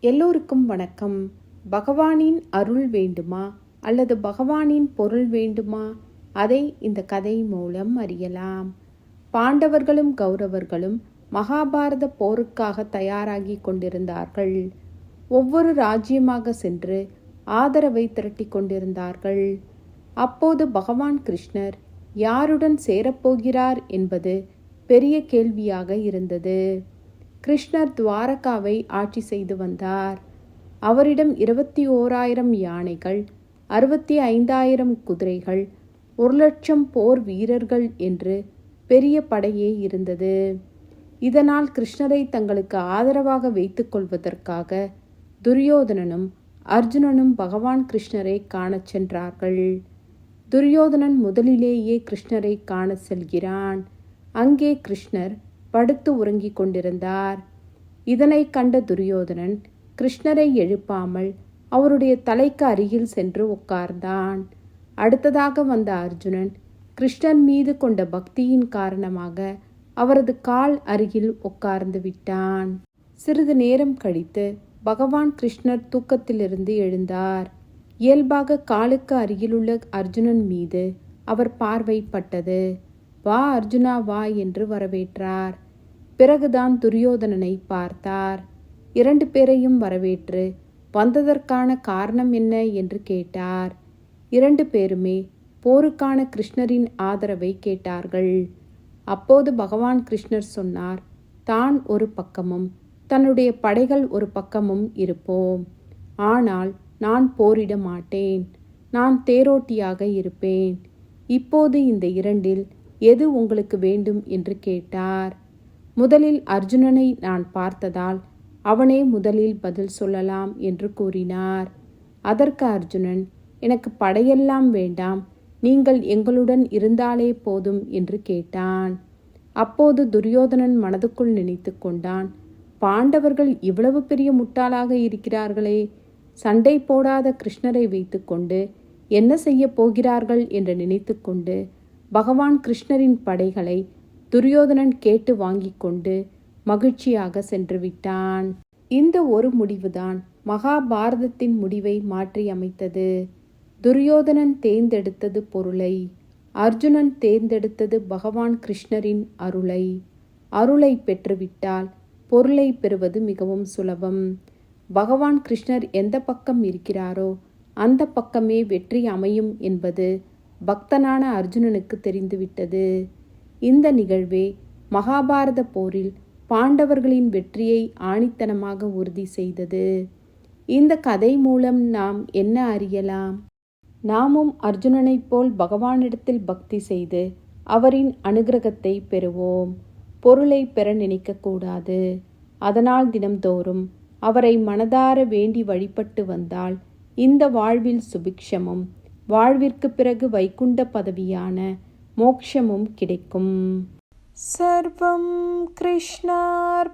எல்லோருக்கும் வணக்கம். பகவானின் அருள் வேண்டுமா அல்லது பகவானின் பொருள் வேண்டுமா? அதை இந்த கதை மூலம் அறியலாம். பாண்டவர்களும் கௌரவர்களும் மகாபாரத போருக்காக தயாராகி கொண்டிருந்தார்கள். ஒவ்வொரு ராஜ்யமாக சென்று ஆதரவை திரட்டி கொண்டிருந்தார்கள். அப்போது பகவான் கிருஷ்ணர் யாருடன் சேரப்போகிறார்? என்பது பெரிய கேள்வியாக இருந்தது. கிருஷ்ணர் துவாரகாவை ஆட்சி செய்து வந்தார். அவரிடம் இருபத்தி ஓராயிரம் யானைகள் அறுபத்தி ஐந்தாயிரம் குதிரைகள் ஒரு லட்சம் போர் வீரர்கள் என்று பெரிய படையே இருந்தது. இதனால் கிருஷ்ணரை தங்களுக்கு ஆதரவாக வைத்துக் கொள்வதற்காக துரியோதனனும் அர்ஜுனனும் பகவான் கிருஷ்ணரை காணச் சென்றார்கள். துரியோதனன் முதலிலேயே கிருஷ்ணரை காண செல்கிறான். அங்கே கிருஷ்ணர் படுத்து உறங்கிக் கொண்டிருந்தார். இதனை கண்ட துரியோதனன் கிருஷ்ணரை எழுப்பாமல் அவருடைய தலைக்கு அருகில் சென்று உட்கார்ந்தான். அடுத்ததாக வந்த அர்ஜுனன் கிருஷ்ணன் மீது கொண்ட பக்தியின் காரணமாக அவரது கால் அருகில் உட்கார்ந்து விட்டான். சிறிது நேரம் கழித்து பகவான் கிருஷ்ணர் தூக்கத்திலிருந்து எழுந்தார். இயல்பாக காலுக்கு அருகிலுள்ள அர்ஜுனன் மீது அவர் பார்வைப்பட்டது. வா அர்ஜுனா வா என்று வரவேற்றார். பிறகுதான் துரியோதனனை பார்த்தார். இரண்டு பேரையும் வரவேற்று வந்ததற்கான காரணம் என்ன? என்று கேட்டார். இரண்டு பேருமே போருக்கான கிருஷ்ணரின் ஆதரவை கேட்டார்கள். அப்போது பகவான் கிருஷ்ணர் சொன்னார் தான் ஒரு பக்கமும் தன்னுடைய படைகள் ஒரு பக்கமும் இருப்போம். ஆனால் நான் போரிட மாட்டேன். நான் தேரோட்டியாக இருப்பேன். இப்போது இந்த இரண்டில் எது உங்களுக்கு வேண்டும் என்று கேட்டார். முதலில் அர்ஜுனனை நான் பார்த்ததால் அவனே முதலில் பதில் சொல்லலாம் என்று கூறினார். அதற்கு அர்ஜுனன் எனக்கு படையெல்லாம் வேண்டாம் நீங்கள் எங்களுடன் இருந்தாலே போதும் என்று கேட்டான். அப்போது துரியோதனன் மனதுக்குள் நினைத்து கொண்டான் பாண்டவர்கள் இவ்வளவு பெரிய முட்டாளாக இருக்கிறார்களே சண்டை போடாத கிருஷ்ணரை வைத்துக்கொண்டு என்ன செய்ய போகிறார்கள் என்று நினைத்துக்கொண்டு பகவான் கிருஷ்ணரின் படைகளை துரியோதனன் கேட்டு வாங்கி கொண்டு மகிழ்ச்சியாக சென்று விட்டான். இந்த ஒரு முடிவுதான் மகாபாரதத்தின் முடிவை மாற்றி அமைத்தது. துரியோதனன் தேர்ந்தெடுத்தது பொருளை அர்ஜுனன் தேர்ந்தெடுத்தது பகவான் கிருஷ்ணரின் அருளை. அருளை பெற்றுவிட்டால் பொருளை பெறுவது மிகவும் சுலபம். பகவான் கிருஷ்ணர் எந்த பக்கம் இருக்கிறாரோ அந்த பக்கமே வெற்றி அமையும் என்பது பக்தனான அர்ஜுனனுக்கு தெரிந்துவிட்டது. இந்த நிகழ்வே மகாபாரத போரில் பாண்டவர்களின் வெற்றியை ஆணித்தனமாக உறுதி செய்தது. இந்த கதை மூலம் நாம் என்ன அறியலாம்? நாமும் அர்ஜுனனைப் போல் பகவானிடத்தில் பக்தி செய்து அவரின் அனுகிரகத்தை பெறுவோம். பொருளை பெற நினைக்கக்கூடாது அதனால் தினம்தோறும் அவரை மனதார வேண்டி வழிபட்டு வந்தால் இந்த வாழ்வில் சுபிக்ஷமும் வாழ்விற்கு பிறகு வைகுண்ட பதவியான மோக்ஷமும் கிடைக்கும். சர்வம் கிருஷ்ணார்பணமஸ்தூ.